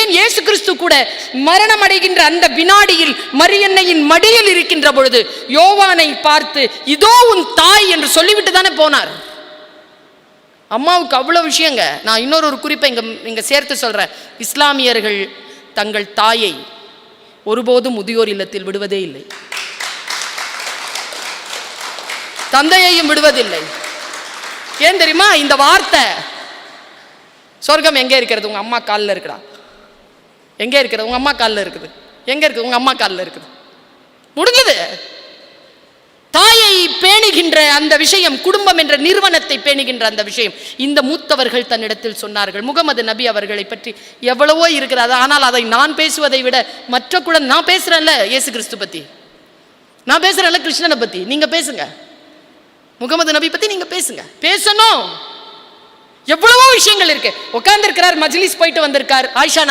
ஏன் இயேசு கிறிஸ்து கூட மரணம் அடைகின்ற அந்த வினாடியில் மரியன்னையின் மடியில் இருக்கின்ற பொழுது யோவானை பார்த்து இதோ உன் தாய் என்று சொல்லிவிட்டு தானே போனார். அம்மாவுக்கு அவ்வளோ விஷயங்க. நான் இன்னொரு ஒரு குறிப்பை இங்க இங்க சேர்த்து சொல்றேன். இஸ்லாமியர்கள் தங்கள் தாயை ஒருபோதும் முதியோர் இல்லத்தில் விடுவதே இல்லை. தந்தையையும் விடுவதில்லை. ஏன் தெரியுமா? இந்த வார்த்தை சொர்க்கம் எங்கே இருக்கிறது? உங்க அம்மா காலில் இருக்கிறா எங்கே இருக்கிறது உங்க அம்மா காலில் இருக்குது. எங்கே இருக்குது? உங்க அம்மா காலில் இருக்குது. முடிஞ்சது. தாயை பேணுகின்ற அந்த விஷயம் குடும்பம் என்ற நிறுவனத்தை பேணுகின்ற அந்த விஷயம் இந்த மூத்தவர்கள் தன்னிடத்தில் சொன்னார்கள். முகமது நபி அவர்களை பற்றி எவ்வளவோ இருக்கிறது. ஆனால் அதை நான் பேசுவதை விட மற்ற குழந்தை நான் பேசுகிறேன்ல இயேசு கிறிஸ்து பற்றி நான் பேசுறேன்ல கிருஷ்ணனை பற்றி நீங்கள் பேசுங்க. முகமது நபி பற்றி நீங்கள் பேசுங்க. பேசணும். எவ்வளவோ விஷயங்கள் இருக்கு. உட்கார்ந்து இருக்கிறார் மஜ்லிஸ் போயிட்டு வந்திருக்கார். ஆயிஷா